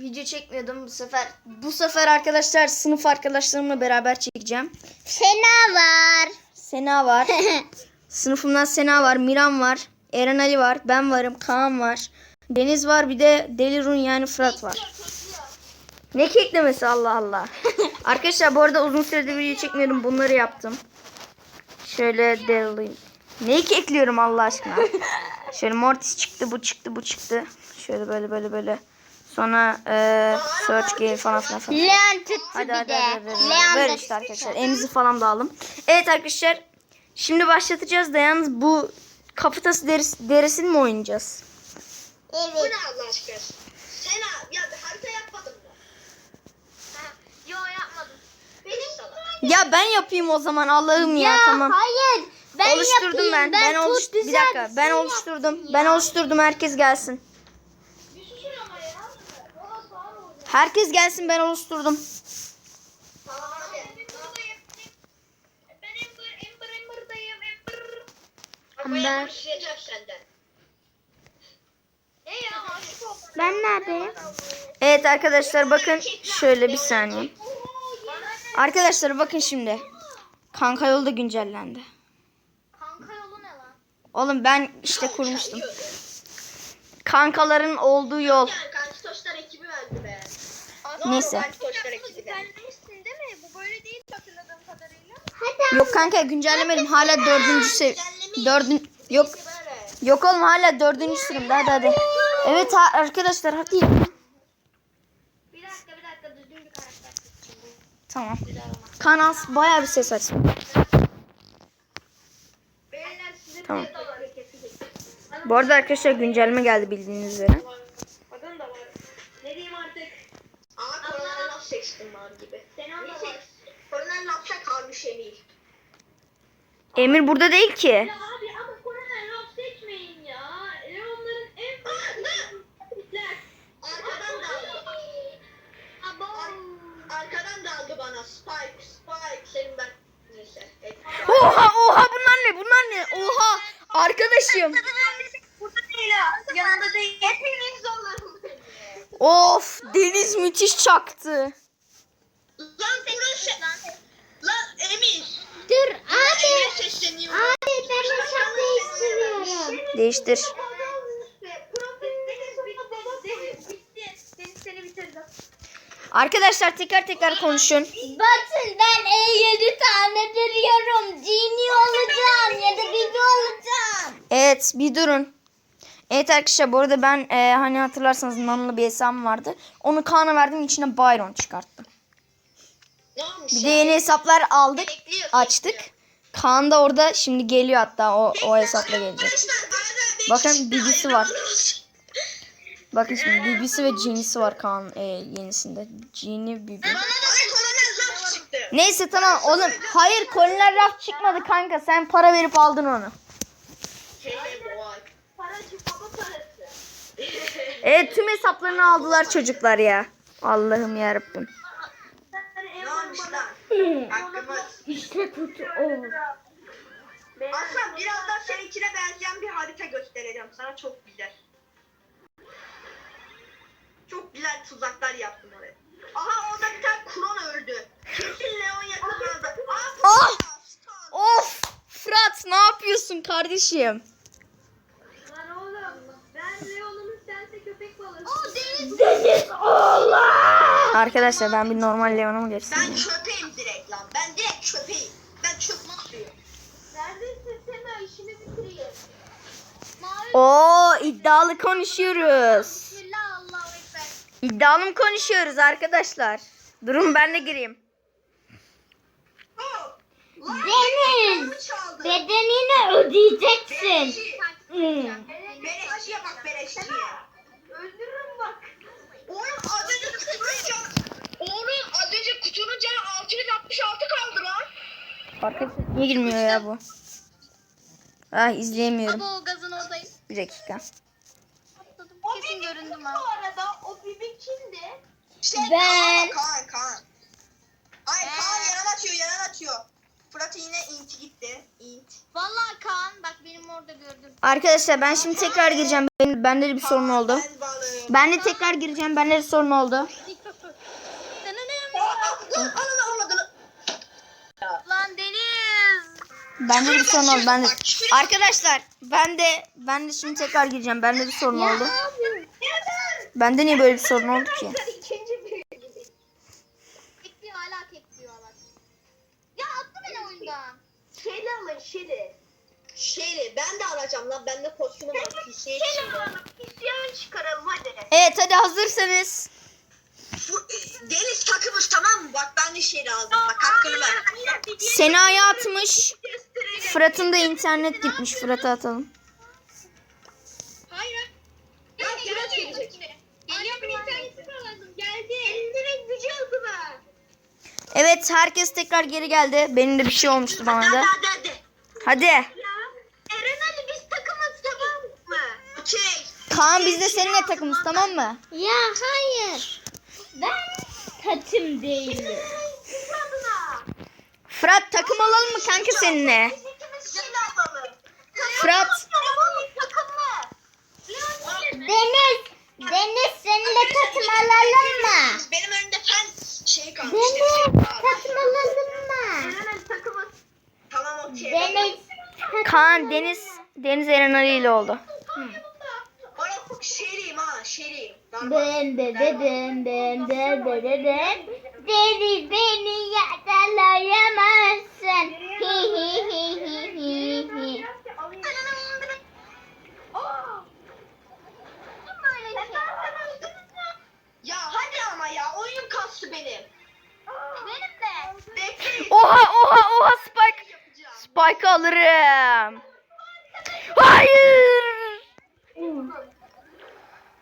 video çekmiyordum bu sefer. Bu sefer arkadaşlar sınıf arkadaşlarımla beraber çekeceğim. Sena var. Sena var. Sınıfımdan Sena var, Miran var, Eren Ali var, ben varım, Kaan var. Deniz var bir de Delirun yani Fırat var. Ne keklemesi Allah Allah. Arkadaşlar bu arada uzun süredir video çekmiyorum. Bunları yaptım. Şöyle Delirun. Neyi kekliyorum Allah aşkına? Şöyle Mortis çıktı, bu çıktı, bu çıktı. Şöyle böyle böyle böyle. Sonra eee Search Game falan filan falan. Leon tuttu Hadi bir hadi de. hadi. hadi. Leon Böyle işte arkadaşlar. Elimizi falan da alın. Evet arkadaşlar. Şimdi başlatacağız da yalnız bu kafatası derisi, derisini mi oynayacağız? Bu Evet. ne Allah aşkına? Sena ya bir harita yapmadın mı? Yo yapmadım. Benim sana. Ya ben yapayım o zaman Allah'ım ya, tamam. hayır. Ben oluşturdum yapayım. ben. Ben, tut oluş bir dakika. Ben oluşturdum. Ben ya. oluşturdum. Herkes gelsin. Bir susun ama ya. Valla sağ ol. Herkes gelsin. Ben oluşturdum. Oldum. Ben neredeyim? Evet arkadaşlar bakın şöyle bir saniye. Arkadaşlar bakın şimdi. Kanka yolu da güncellendi. Kanka yolu ne lan? Oğlum ben işte kurmuştum. Kankaların olduğu yol. Yani Kankitoşlar ekibi verdi be. Neyse. Güzellemişsin değil mi? Bu böyle değil hatırladığım kadarıyla. Yok kanka güncellemedim. Hala dördüncü sev... Dördün... Yok. Yok oğlum hala dördüncü sırımda. Hadi hadi. Evet ha- arkadaşlar hadi. Bir dakika bir dakika düzgün bir karakter. Tamam. Kanal bayağı bir ses sizin Tamam. Bu arada arkadaşlar güncelleme geldi bildiğiniz üzere. Adın da var. Ne diyeyim artık? Aa Coronel laf seçtim var gibi. Selam da var. Coronel lafsa kalmış Emir. Emir burada değil ki. Abi ama Coronel Love seçmeyin ya. Leonların en büyükler. Arkadan daldı. Ar- arkadan daldı bana. Spike, Spike. Senin ben. Neyse. Evet. Oha oha bunlar ne bunlar ne? Oha arkadaşım. Burada değil ha. Yanında değil. Hepiniz onların. Of Deniz müthiş çaktı. Lan burası. Lan Emir. Sesleniyorum. Abi ben hesap değiştiriyorum. Değiştir. Arkadaşlar tekrar tekrar konuşun. Batın ben E7 tane veriyorum. Genie olacağım ya da Bibi olacağım. Evet bir durun. Evet arkadaşlar bu arada ben e, hani hatırlarsanız nanlı bir hesabım vardı. Onu Kaan'a verdim içine Byron çıkarttım. Ne olmuş Bir de yeni hesaplar aldık açtık. Kaan da orada şimdi geliyor hatta o, o hesapla gelecek. Bakın Bibisi var. Bakın şimdi Bibisi ve Genie'si var Kaan e, yenisinde. Genie Bibi. Neyse tamam oğlum. Hayır koliler raf çıkmadı kanka. Sen para verip aldın onu. Hele boy. Paracı baba parası. Evet tüm hesaplarını aldılar çocuklar ya. Allah'ım yarabbim. Ne olmuş lan? Hakkımız. İşte kötü o. Aslan birazdan seninkine benzeyen bir harita göstereceğim sana çok güzel. Çok güzel tuzaklar yaptım oraya. Aha orada bir tane Kron öldü. Kesin Leon yakalandı. Aa, Ah! Star. Of! Fırat ne yapıyorsun kardeşim? Lan oğlum ben Leon'um sense köpek balığı. Arkadaşlar ben bir normal Leon'a mı geçsem? Ben çöpeyim direkt lan. Ben direkt çöpeyim. Ben çöp suyum. Neredesin Sena işini bitireyim. Oo iddialı konuşuyoruz. İddialı mı konuşuyoruz arkadaşlar? Durun ben de gireyim. Deniz. Bedenini ödeyeceksin. Beleşçiye bak beleşçiye. Öldürürüm bak. Oğlum az önce kutunun canı... Oğlum az önce kutunun canı 666 kaldı lan. Arkadaşlar niye girmiyor ya bu? Ah izleyemiyorum. Baba o dakika. Kesin göründüm Bu ha. arada o bibi kimdi? Şey, Ben- Kaan, Kaan, Kaan. Ay Kaan yaran atıyor, yaran atıyor. Fırat yine inti gitti. Int. Vallahi Kaan bak benim orada gördüm. Arkadaşlar ben şimdi tekrar gireceğim. Benim, bende de bir sorun oldu. Ben balığım. Ben de tekrar gireceğim. Bende de sorun oldu. Ananı avradını. Lan Bende de bir sorun oldu. Ben de... Arkadaşlar ben de ben de şimdi tekrar gireceğim. Bende bir sorun oldu. Bende niye böyle bir sorun oldu ki? İkinci bir. Kekliyor hala kekliyor bak. Ya attı beni oyundan. Şeyli alın şeyli. Şeyli. Ben de alacağım lan. Bende kostümüm var. Şeyli alalım. İsyan çıkaralım hadi. Evet hadi hazırsanız. Bu, e, Deniz takımız tamam mı? Bak ben de şeyli aldım. Bak hakkını ver. Sena'ya atmış. Fırat'ın da internet gitmiş. Fırat'a atalım. Hayır. Ya Fırat gelecek. Geliyor bir interneti bağladım. Geldi. Direkt gücü aldı ben. Evet herkes tekrar geri geldi. Benim de bir şey olmuştu bana da. Hadi hadi Eren Ali biz takımız tamam mı? Okey. Kaan biz de seninle takımız tamam mı? Ya hayır. Ben katım değilim. Fırat takım alalım mı kanka seninle? Fırat. Deniz. Deniz seninle tatmalalım mı? Benim önümde fen şey kalmış. Deniz tatmalalım mı? Tamam okey. Deniz. Kaan Deniz Deniz Eren Ali ile oldu. Orası şeriyim ha şeriyim. Ben de de ben ben de de de ben. Deniz beni yakalayamazsın. Hi hi hi hi hi hi. Ya hadi ama ya oyun kastı benim. Benim de. Bekleyin. Oha oha oha Spike. yapacağım. Spike alırım. Hayır.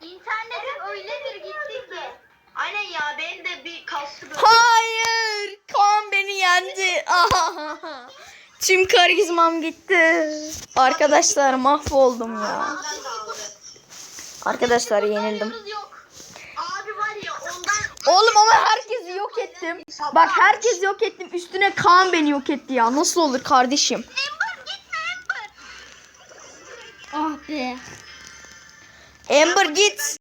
İnternetim öyle bir gitti ki. Aynen ya benim de bir kastı böyle. Hayır. Kaan beni yendi. Tüm karizmam gitti. Arkadaşlar mahvoldum ya. Arkadaşlar yenildim. Yok. Abi var ya ondan Oğlum ama herkesi yok ettim. Bak herkesi yok ettim. Üstüne Kaan beni yok etti ya. Nasıl olur kardeşim? Ember gitme Ember. Ah be. Amber git.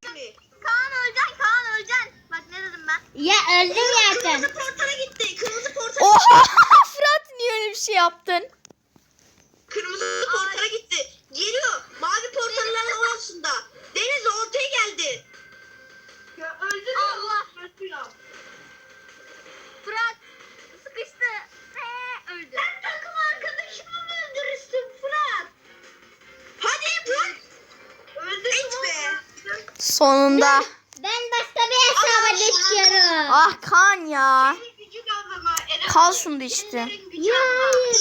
Kaan öleceksin Kaan öleceksin. Bak ne dedim ben. Ya öldüm zaten. Kırmızı portala gitti. Kırmızı portala Oha Fırat niye öyle bir şey yaptın? Kırmızı portala gitti. Geliyor. Mavi portalların orasında. Deniz ortaya geldi. Ya öldü Allah. Allah. Fırat sıkıştı. Ee, öldü. Sen takım arkadaşımı mı öldürürsün Fırat? Hadi Fırat. Öldü. be. Sonunda. Ben başka bir hesaba geçiyorum. Ah Kaan ya. Gücü Kal şunda işte.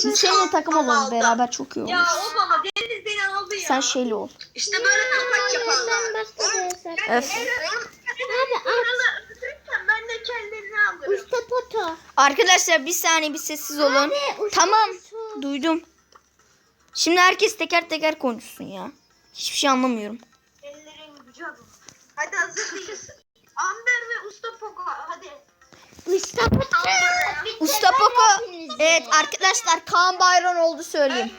Biz seninle takım olalım beraber çok iyi Ya olur. o baba Deniz beni aldı ya. Sen şeyli ol. İşte böyle kapak yaparlar. Öf. Abi at. Ben de kendini alırım. Usta poto. Arkadaşlar bir saniye bir sessiz olun. Abi, Tamam. poto. Duydum. Şimdi herkes teker teker konuşsun ya. Hiçbir şey anlamıyorum. Ellerin gücü. Hadi hazır mıyız? Amber ve Usta Poco hadi. Ustapoko. Ustapoko. Evet arkadaşlar Kaan Bayron oldu söyleyeyim.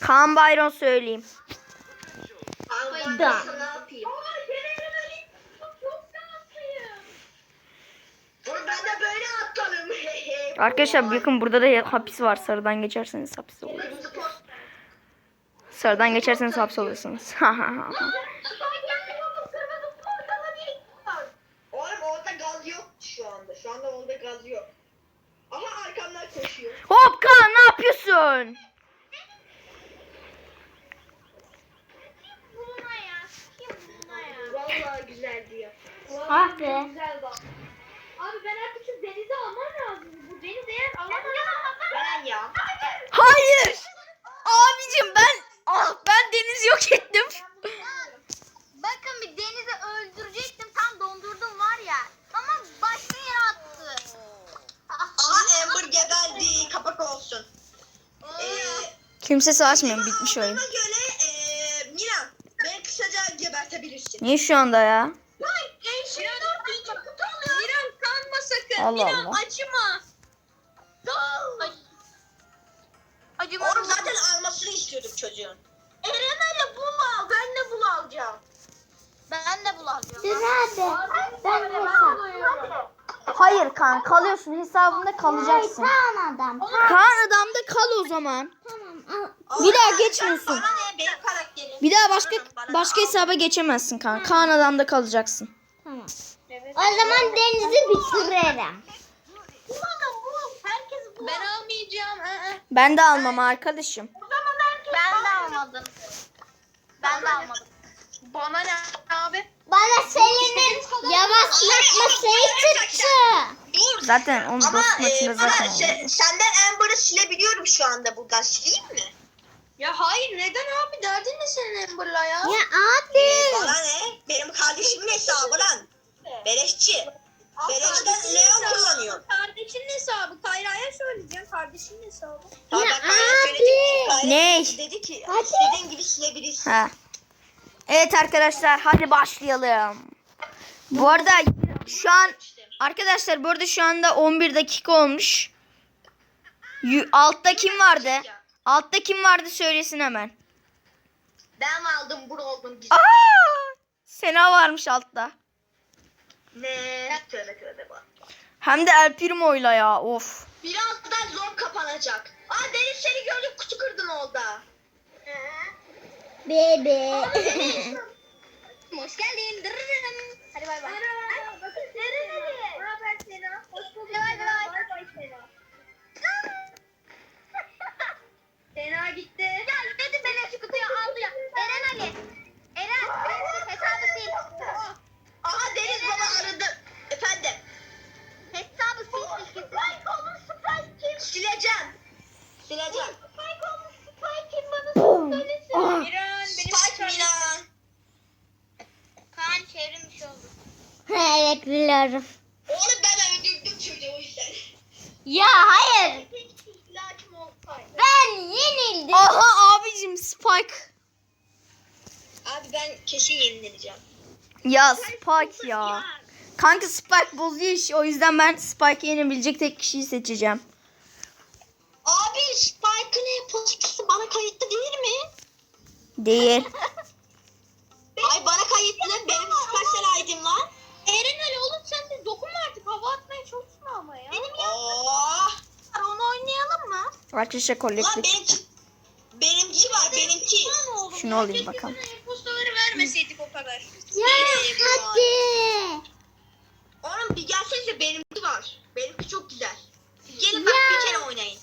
Kaan Bayron söyleyeyim. Da. Arkadaşlar bakın burada da hapis var. Sarıdan geçerseniz hapis oluyorsunuz. Sarıdan geçerseniz hapis oluyorsunuz. yapıyorsun? Vallahi güzeldi ya. Ah be. Güzel bak. Abi ben artık şu denize almam lazım. Bu deniz eğer alamam. Ben ya. Hayır. Abicim ben ah ben Deniz yok ettim. Bakın bir denize öldürecektim. Tam dondurdum var ya. Ama başka yere attı. Aha Amber geberdi. Kapak olsun. Ee, Kimse savaşmıyor bitmiş oyun. Göre ee, Miran. Beni kısaca gebertebilirsin. Niye şu anda ya? Hayır. Miran kanma sakın. Allah Miran Allah. acıma. Dal. Acımadı. Oğlum zaten almasını istiyordum çocuğun. Eren Ali bul al. Ben de bul alacağım. Ben de bulamıyorum. Dur hadi. Ben hesap. Hayır kan kalıyorsun hesabında kalacaksın. Kaan adam. Kaan adamda kal o zaman. Tamam. Bir daha geçmiyorsun. Bana ne benim karakterim. Bir daha başka Bana- başka hesaba geçemezsin kan. Kaan adamda kalacaksın. Tamam. O zaman denizi bitiririm. Ben almayacağım. Ben de almam arkadaşım. Ben de almadım. Ben de almadım. Bana ne abi? Bana Selin'in yavaşlatmasıyı çıktı. Dur. Zaten onun Ama dost maçında e, zaten bana şey- senden Amber'ı silebiliyorum şu anda buradan. Sileyim mi? Ya hayır neden abi? Derdin ne senin Amber'la ya? Ya abi. Bana ne? Benim kardeşimin hesabı lan. Beleşçi. Beleşten Leon kullanıyor. Kardeşinin hesabı. Kayra'ya söyleyeceğim. Kardeşinin hesabı. Tamam, Ya ben Kayra'ya söyledim ki. Kayra Ne? Dedi ki Hadi. istediğin gibi silebilirsin. Ha. Evet arkadaşlar hadi başlayalım. Bu arada şu an arkadaşlar bu arada şu anda 11 dakika olmuş. Altta kim vardı? Altta kim vardı söylesin hemen. Ben aldım bur oldum. Aa! Sena varmış altta. Ne? Tövbe tövbe bak. Hem de El Primo'yla ya of. Birazdan zor kapanacak. Aa Deniz seni gördüm kutu kırdın orada. Bebe. Hoş geldin. Dırırırım. Hadi bay bay. Merhaba. Bakın Sena. Ne haber Sena? Hoş bulduk Bay bay. Bay bay Sena. Sena gitti. Ya dedi beni şu kutuyu aldı ya. Eren Ali. Eren hesabı sil. Aha Deniz baba aradı. Efendim. Hesabı sil. Spike olmuş Spike kim? Sileceğim. Sileceğim. Kim bana söylesin. Miran benim Spike Milan. Kaan çevrilmiş oldu. evet biliyorum. Oğlum ben öldürdüm çocuğu o yüzden. Ya hayır. Olsaydı. Ben yenildim. Aha abicim Spike. Abi ben kesin yenileneceğim. Ya Spike ya. Kanka Spike bozuyor işi o yüzden ben Spike'ı yenebilecek tek kişiyi seçeceğim. Spike'ın e-postası bana kayıtlı değil mi? Değil. Ay bana kayıtlı. Benim Supercell ID'm var. Eren Ali oğlum sen de dokunma artık. Hava atmaya çalışma ama ya. Benim Oh. Onu oynayalım mı? Arkadaşlar Lan kolektif. benimki. Benimki var benimki. Şunu alayım bakalım. Postaları vermeseydik o kadar. Ya hadi. Oğlum bir gelsenize benimki var. Benimki çok güzel. Gelin bak Ya. bir kere oynayın.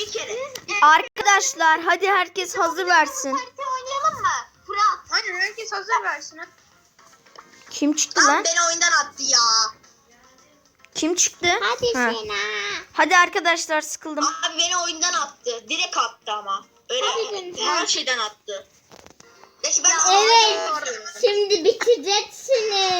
Bir kere. Arkadaşlar hadi herkes hazır versin. Parti oynayalım mı? Fırat. Hadi herkes hazır versin. Kim çıktı Lan lan? beni oyundan attı ya. Kim çıktı? Hadi Ha. Sena. Hadi arkadaşlar sıkıldım. Abi beni oyundan attı. Direkt attı ama. Öyle Hadi her şeyden attı. Neyse ben Evet. Şimdi bitireceksiniz.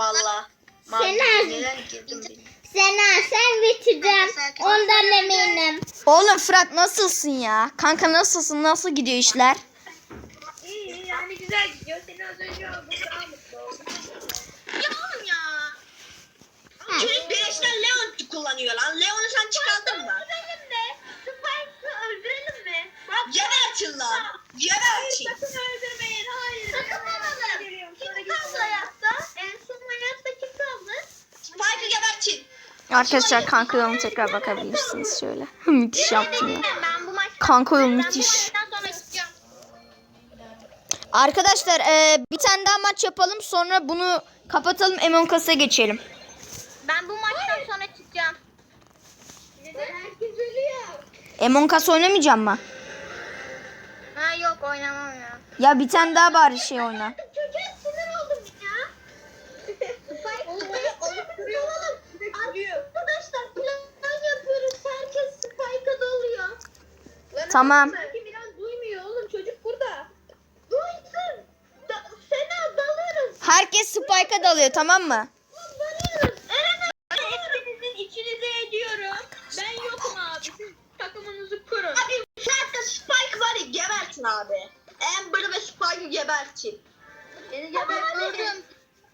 Valla. Sen Neden girdim bilmiyorum. Sena sen bitireceğim. Ondan eminim. Oğlum Fırat nasılsın ya? Kanka nasılsın? Nasıl gidiyor işler? İyi yani güzel gidiyor. Seni az önce mutlu oldum. Ya oğlum ya. Çocuk beleşten Leon kullanıyor lan. Leon'u sen çıkardın mı? Öldürelim de. Spike'ı öldürelim mi? Bak Gebertin lan. Gebertin. sakın öldürmeyin. Hayır. Sakın alalım. Kim kaldı gideceğim. hayatta? En son hayatta kim kaldı? Spike'ı gebertin. Arkadaşlar kanka yoluna tekrar bakabilirsiniz şöyle. müthiş yaptım ya. Kanka yol ben bu müthiş. Arkadaşlar e, bir tane daha maç yapalım sonra bunu kapatalım Among Us'a geçelim. Ben bu maçtan sonra çıkacağım. Herkes ölüyor? Among Us oynamayacağım mı? Ha yok oynamam ya. Ya bir tane daha bari şey oyna. Tamam. Sanki biraz duymuyor oğlum. Çocuk burada. Duysun. Da, Sena dalıyoruz. Herkes Spike'a dalıyor tamam mı? Dalıyoruz. Eren Hepinizin içinize ediyorum. Ben yokum abi. Siz takımınızı kurun. Abi zaten Spike var ya gebertin abi. Amber ve Spike'ı gebertin.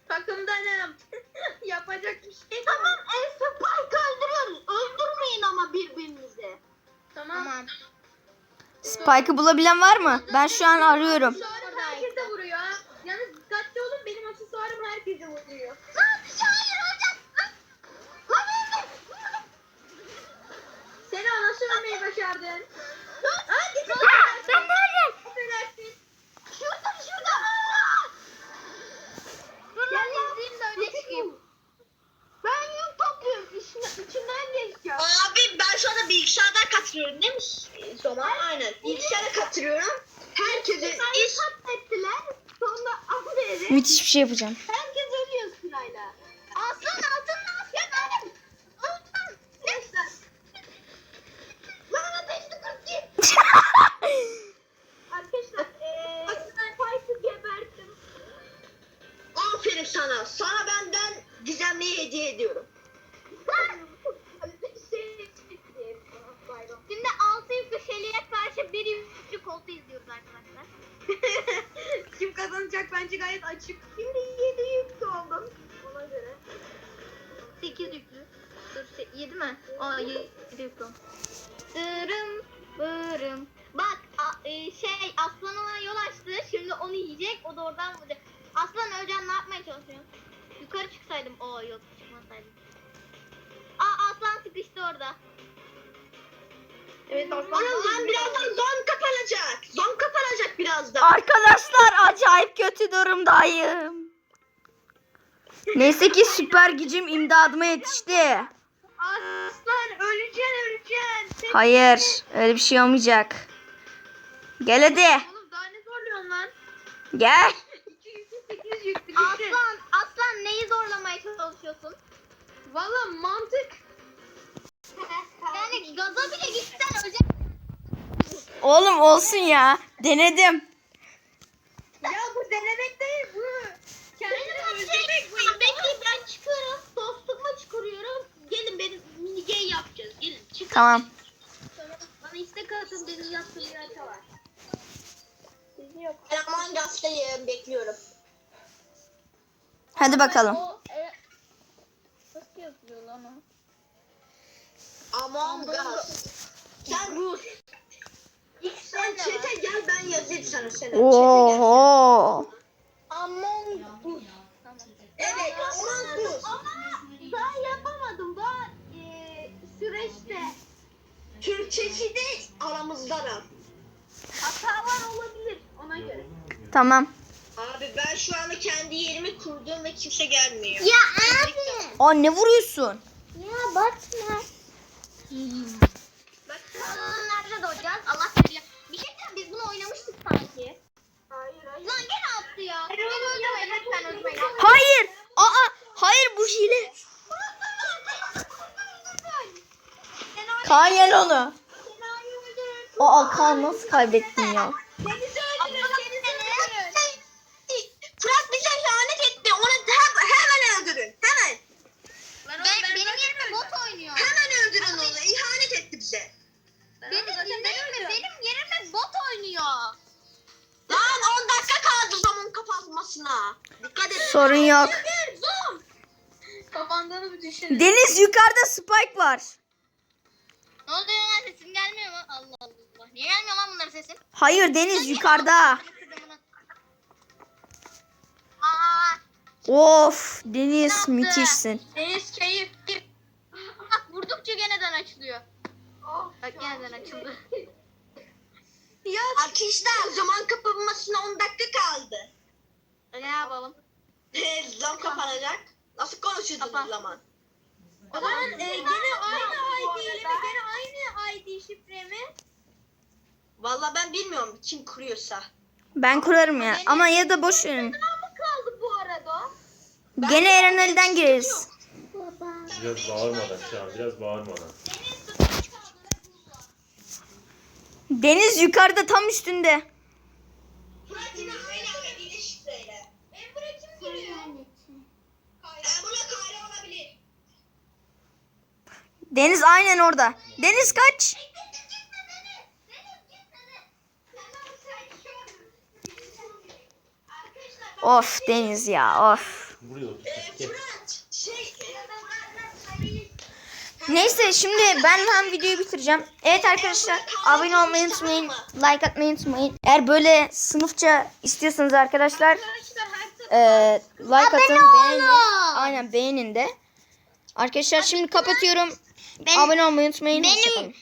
Takımdanım. Yapacak bir şey. Tamam en Spike'ı bulabilen var mı? Ben şu an arıyorum. Müthiş bir şey yapacağım. Herkes ölüyor sırayla. Aslan altın aslan benim. Altın. Neyse. Lan ateşli git. Arkadaşlar eee Spike'ı geberttim. aferin sana. Sana benden gizemliği hediye ediyorum. Şimdi altı yüklü şeliğe karşı bir yüklü koltuğu izliyoruz arkadaşlar. Kim kazanacak bence gayet açık. Şimdi 7 yüklü oldum. Ona göre. 8 yüklü. Dur 7 mi? Aa 7 yüklü. Dırım bırım. Bak a- e, şey aslan ona yol açtı. Şimdi onu yiyecek. O da oradan vuracak. Aslan Özcan ne yapmaya çalışıyorsun? Yukarı çıksaydım. O yok çıkmasaydım. Evet lan birazdan zon kapanacak. Zon kapanacak birazdan. Arkadaşlar acayip kötü durumdayım. Neyse ki süper gücüm imdadıma yetişti. Aslan öleceksin öleceksin. Sen- Hayır öyle bir şey olmayacak. Gel hadi. Oğlum daha ne zorluyorsun lan? Gel. 2 yüklü 8 yüklü düşün. Aslan aslan neyi zorlamaya çalışıyorsun? Valla mantık. Gaza bile gitsen ölecek. Oğlum olsun ya. Denedim. Ya bu denemek değil bu. Kendini öldürmek bu. Bekleyin ben çıkıyorum. Dostlukma çıkarıyorum. Gelin benim mini gay yapacağız. Gelin çıkın. Tamam. Bana istek atın benim yaptığım bir harita var. Ben aman gazeteyim bekliyorum. Hadi bakalım. O, e, nasıl yapıyor lan o? Among Us. Sen Rus. Sen çete gel ben yazayım sana seni. Çete gel. Oho. Among Us. Evet Among Us. Ama daha yapamadım. Daha e, süreçte Türkçesi de aramızda hatalar olabilir ona göre. Tamam. Abi ben şu anda kendi yerimi kurdum ve kimse gelmiyor. Ya abi. Aa ne vuruyorsun? Ya bakma. Bak Nerede doğacağız? Allah biliyor. Bir şey diyeceğim biz bunu oynamıştık sanki. Hayır hayır. Lan gene attı ya. Beni öldürmeyin lütfen öldürmeyin. Hayır. Aa hayır bu hile. Kaan yen onu. Aa Kaan nasıl kaybettin ya? Sorun yok. Zom. Kafandığını bir düşün. Deniz yukarıda Spike var. Ne oluyor lan sesim gelmiyor mu? Allah Allah. Niye gelmiyor lan bunların sesim? Hayır Deniz yukarıda. Aa, Of Deniz müthişsin. Deniz keyif. bak vurdukça geneden açılıyor. Oh, Bak geneden açıldı. Ya arkadaşlar zaman kapanmasına 10 dakika kaldı. Ne yapalım? Zam kapanacak. Nasıl konuşuyordunuz Kapan. zaman? O zaman e, gene aynı ID ile mi? Gene aynı ID şifre mi? Vallahi ben bilmiyorum kim kuruyorsa. Ben kurarım ya. Ama ya da boş verin. Ne mı kaldı bu arada? Gene Eren Ali'den gireriz. Biraz bağırmadan şu an, biraz bağırmadan. Deniz yukarıda tam üstünde. Fırat yine aynı aile şifreyle. Benim buraya kim giriyor? Ee, buna kare olabilir. Deniz aynen orada. Deniz kaç. Of Deniz ya of. Neyse şimdi ben hem videoyu bitireceğim. Evet arkadaşlar abone olmayı unutmayın. Like atmayı unutmayın. Eğer böyle sınıfça istiyorsanız arkadaşlar e, like atın beğenin. Aynen beğenin de. Arkadaşlar şimdi kapatıyorum. Abone olmayı unutmayın. Benim.